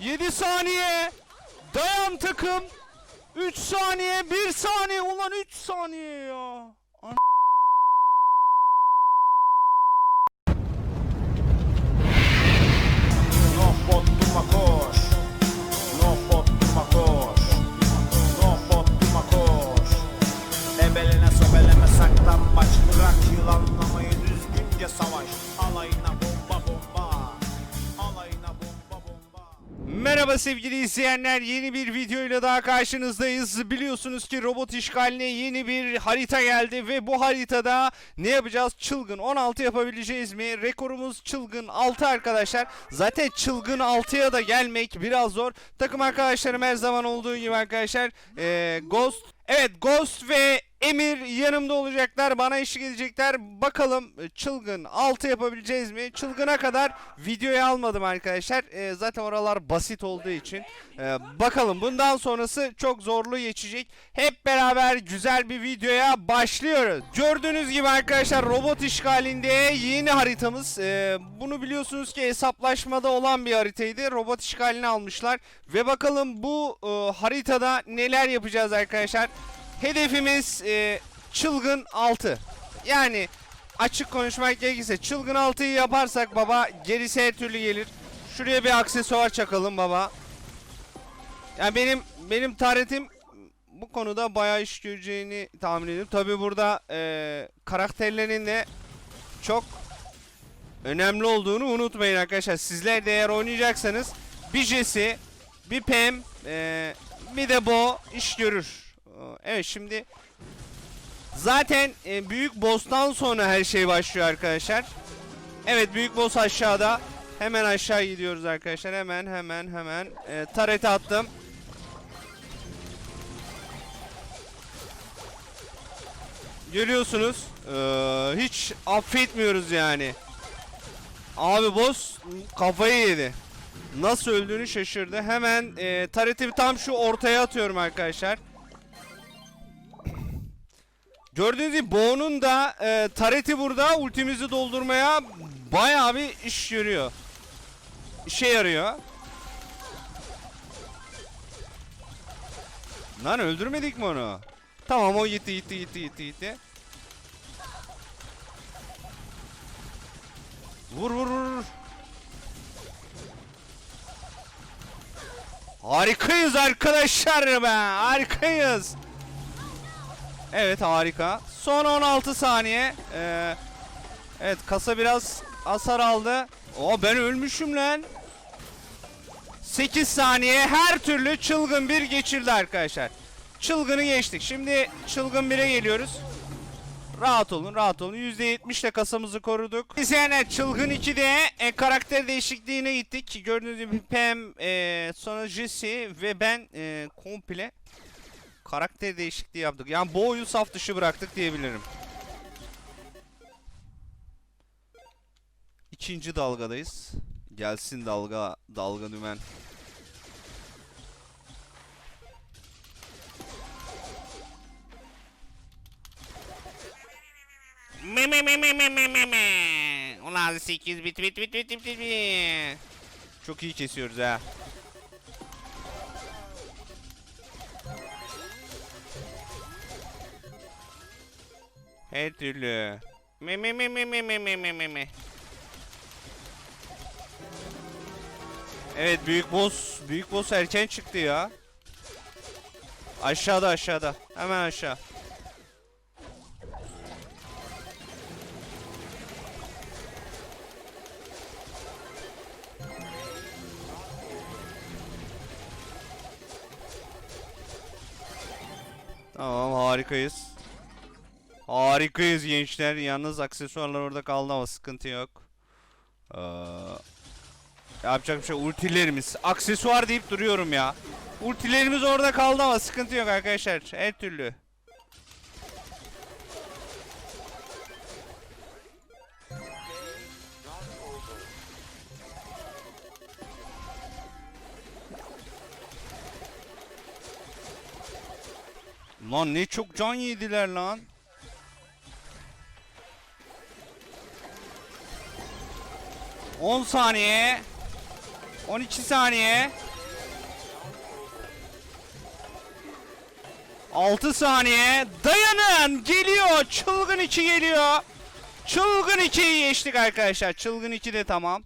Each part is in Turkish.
7 saniye. Dayan takım. 3 saniye, 1 saniye. Ulan 3 saniye ya. Koş Ebelene sobeleme saklanmaç Bırak yılanlamayı düzgünce savaş Merhaba sevgili izleyenler. Yeni bir videoyla daha karşınızdayız. Biliyorsunuz ki robot işgaline yeni bir harita geldi ve bu haritada ne yapacağız? Çılgın 16 yapabileceğiz mi? Rekorumuz çılgın 6 arkadaşlar. Zaten çılgın 6'ya da gelmek biraz zor. Takım arkadaşlarım her zaman olduğu gibi arkadaşlar. Ee, Ghost Evet Ghost ve Emir yanımda olacaklar. Bana eşlik edecekler. Bakalım e, çılgın 6 yapabileceğiz mi? Çılgına kadar videoyu almadım arkadaşlar. E, zaten oralar basit olduğu için. E, bakalım bundan sonrası çok zorlu geçecek. Hep beraber güzel bir videoya başlıyoruz. Gördüğünüz gibi arkadaşlar robot işgalinde yeni haritamız. E, bunu biliyorsunuz ki hesaplaşmada olan bir haritaydı. Robot işgalini almışlar. Ve bakalım bu e, haritada neler yapacağız arkadaşlar. Hedefimiz e, çılgın 6. Yani açık konuşmak gerekirse çılgın 6'yı yaparsak baba gerisi her türlü gelir. Şuraya bir aksesuar çakalım baba. Yani benim benim taretim bu konuda bayağı iş göreceğini tahmin ediyorum. Tabi burada e, karakterlerin de çok önemli olduğunu unutmayın arkadaşlar. Sizler de eğer oynayacaksanız bir Jesse, bir Pam, e, bir de Bo iş görür. Evet şimdi zaten e, büyük boss'tan sonra her şey başlıyor arkadaşlar. Evet büyük boss aşağıda. Hemen aşağı gidiyoruz arkadaşlar. Hemen hemen hemen. E, tarete attım. Görüyorsunuz. e, hiç affetmiyoruz yani. Abi boss kafayı yedi. Nasıl öldüğünü şaşırdı. Hemen e, tareti tam şu ortaya atıyorum arkadaşlar. Gördüğünüz gibi Bo'nun da e, tareti burada ultimizi doldurmaya bayağı bir iş görüyor. İşe yarıyor. Lan öldürmedik mi onu? Tamam o gitti gitti gitti gitti gitti. Vur vur vur. Harikayız arkadaşlar be. Harikayız. Evet harika. Son 16 saniye. Ee, evet kasa biraz hasar aldı. Oo ben ölmüşüm lan. 8 saniye her türlü çılgın bir geçirdi arkadaşlar. Çılgını geçtik. Şimdi çılgın 1'e geliyoruz. Rahat olun, rahat olun. %70 ile kasamızı koruduk. İzleyenler çılgın 2'de e, karakter değişikliğine gittik. Gördüğünüz gibi Pam, e, sonra Jesse ve ben e, komple karakter değişikliği yaptık. Yani Bo'yu saf dışı bıraktık diyebilirim. İkinci dalgadayız. Gelsin dalga, dalga dümen. Me me me me me me me me. Ulan 8 bit bit bit bit bit bit bit. Çok iyi kesiyoruz ha. Her türlü. Me me me me me me me me me. Evet büyük boss büyük boss erken çıktı ya. Aşağıda aşağıda. Hemen aşağı. Tamam harikayız. Harikayız gençler. Yalnız aksesuarlar orada kaldı ama sıkıntı yok. Ee, yapacak bir şey ultilerimiz. Aksesuar deyip duruyorum ya. Ultilerimiz orada kaldı ama sıkıntı yok arkadaşlar. Her türlü. Lan ne çok can yediler lan. 10 saniye. 12 saniye. 6 saniye. Dayanın. Geliyor. Çılgın 2 geliyor. Çılgın 2'yi geçtik arkadaşlar. Çılgın 2 de tamam.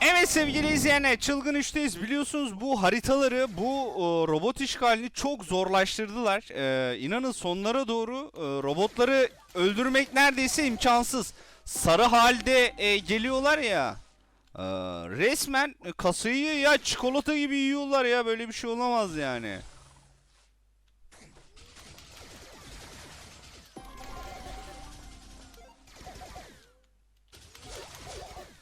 Evet sevgili izleyenler Çılgın 3'teyiz. Biliyorsunuz bu haritaları bu e, robot işgalini çok zorlaştırdılar. E, inanın sonlara doğru e, robotları öldürmek neredeyse imkansız. Sarı halde e, geliyorlar ya e, resmen kasayı ya çikolata gibi yiyorlar ya böyle bir şey olamaz yani.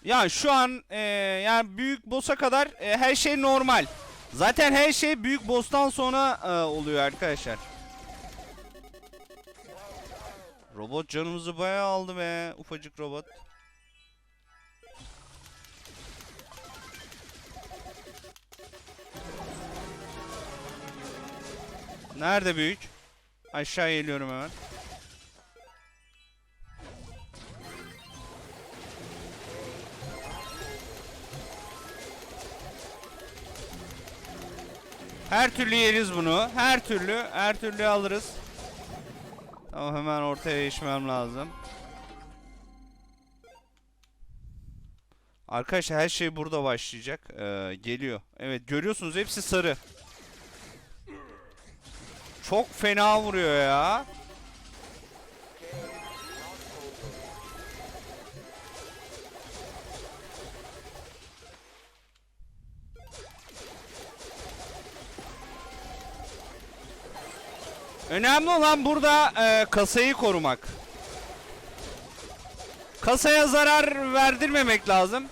Ya şu an e, yani büyük boss'a kadar e, her şey normal. Zaten her şey büyük boss'tan sonra e, oluyor arkadaşlar. Robot canımızı bayağı aldı be ufacık robot. Nerede büyük? Aşağı geliyorum hemen. Her türlü yeriz bunu. Her türlü, her türlü alırız. Tamam hemen ortaya geçmem lazım. Arkadaşlar her şey burada başlayacak. Ee, geliyor. Evet görüyorsunuz hepsi sarı. Çok fena vuruyor ya. Önemli olan burada e, kasayı korumak. Kasaya zarar verdirmemek lazım.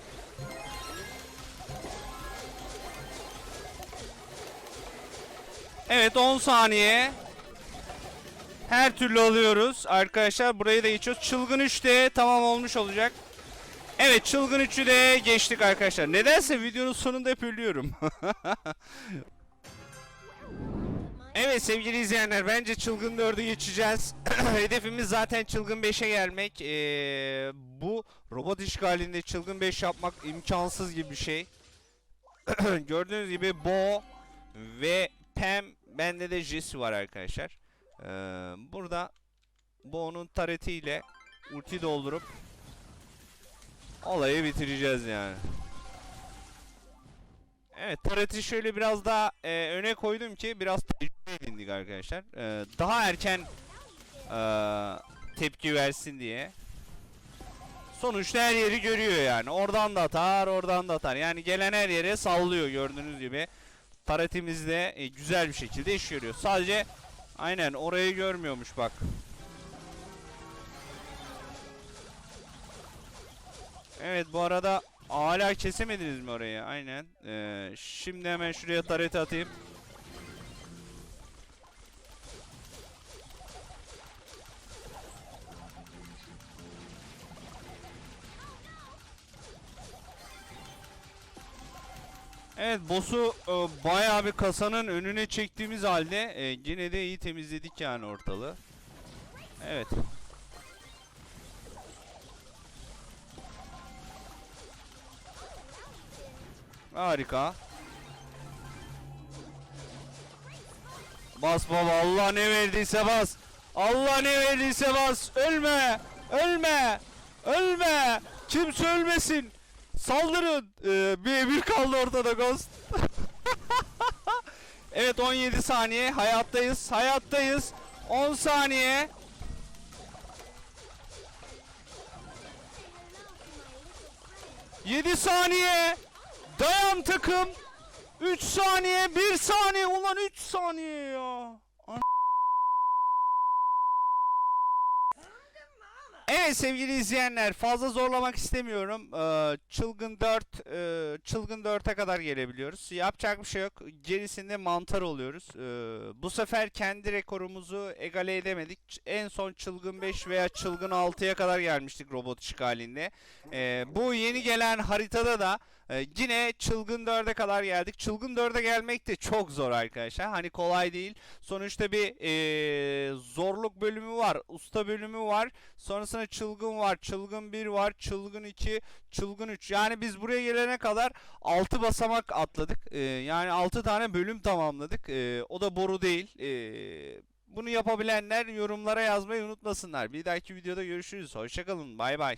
Evet 10 saniye. Her türlü alıyoruz. Arkadaşlar burayı da geçiyoruz. Çılgın 3'te tamam olmuş olacak. Evet çılgın 3'ü de geçtik arkadaşlar. Nedense videonun sonunda hep ölüyorum. Evet sevgili izleyenler bence çılgın 4'ü geçeceğiz. Hedefimiz zaten çılgın 5'e gelmek. Ee, bu robot işgalinde çılgın 5 yapmak imkansız gibi bir şey. Gördüğünüz gibi Bo ve Pam bende de Jesse var arkadaşlar. Ee, burada Bo'nun taretiyle ulti doldurup olayı bitireceğiz yani. Evet tareti şöyle biraz daha e, öne koydum ki biraz tecrübe edindik arkadaşlar. E, daha erken e, tepki versin diye. Sonuçta her yeri görüyor yani. Oradan da atar, oradan da atar. Yani gelen her yere sallıyor gördüğünüz gibi. Taretimiz de e, güzel bir şekilde iş görüyor. Sadece aynen orayı görmüyormuş bak. Evet bu arada hala kesemediniz mi orayı? Aynen. Ee, şimdi hemen şuraya taret atayım. Evet boss'u e, bayağı bir kasanın önüne çektiğimiz halde e, yine de iyi temizledik yani ortalığı. Evet. Harika. Bas baba Allah ne verdiyse bas. Allah ne verdiyse bas. Ölme. Ölme. Ölme. Kimse ölmesin. Saldırın. Ee, bir emir kaldı ortada Ghost. evet 17 saniye. Hayattayız. Hayattayız. 10 saniye. Yedi saniye. Dayan takım. 3 saniye, 1 saniye. Ulan 3 saniye ya. An- Evet sevgili izleyenler fazla zorlamak istemiyorum. Ee, çılgın 4 e, çılgın 4'e kadar gelebiliyoruz. Yapacak bir şey yok. Gerisinde mantar oluyoruz. Ee, bu sefer kendi rekorumuzu egale edemedik. En son çılgın 5 veya çılgın 6'ya kadar gelmiştik robot işgalinde. Ee, bu yeni gelen haritada da ee, yine çılgın 4'e kadar geldik. Çılgın 4'e gelmek de çok zor arkadaşlar. Hani kolay değil. Sonuçta bir ee, zorluk bölümü var. Usta bölümü var. Sonrasında çılgın var. Çılgın 1 var. Çılgın 2. Çılgın 3. Yani biz buraya gelene kadar 6 basamak atladık. Ee, yani 6 tane bölüm tamamladık. Ee, o da boru değil. Ee, Bunu yapabilenler yorumlara yazmayı unutmasınlar. Bir dahaki videoda görüşürüz. Hoşçakalın. Bay bay.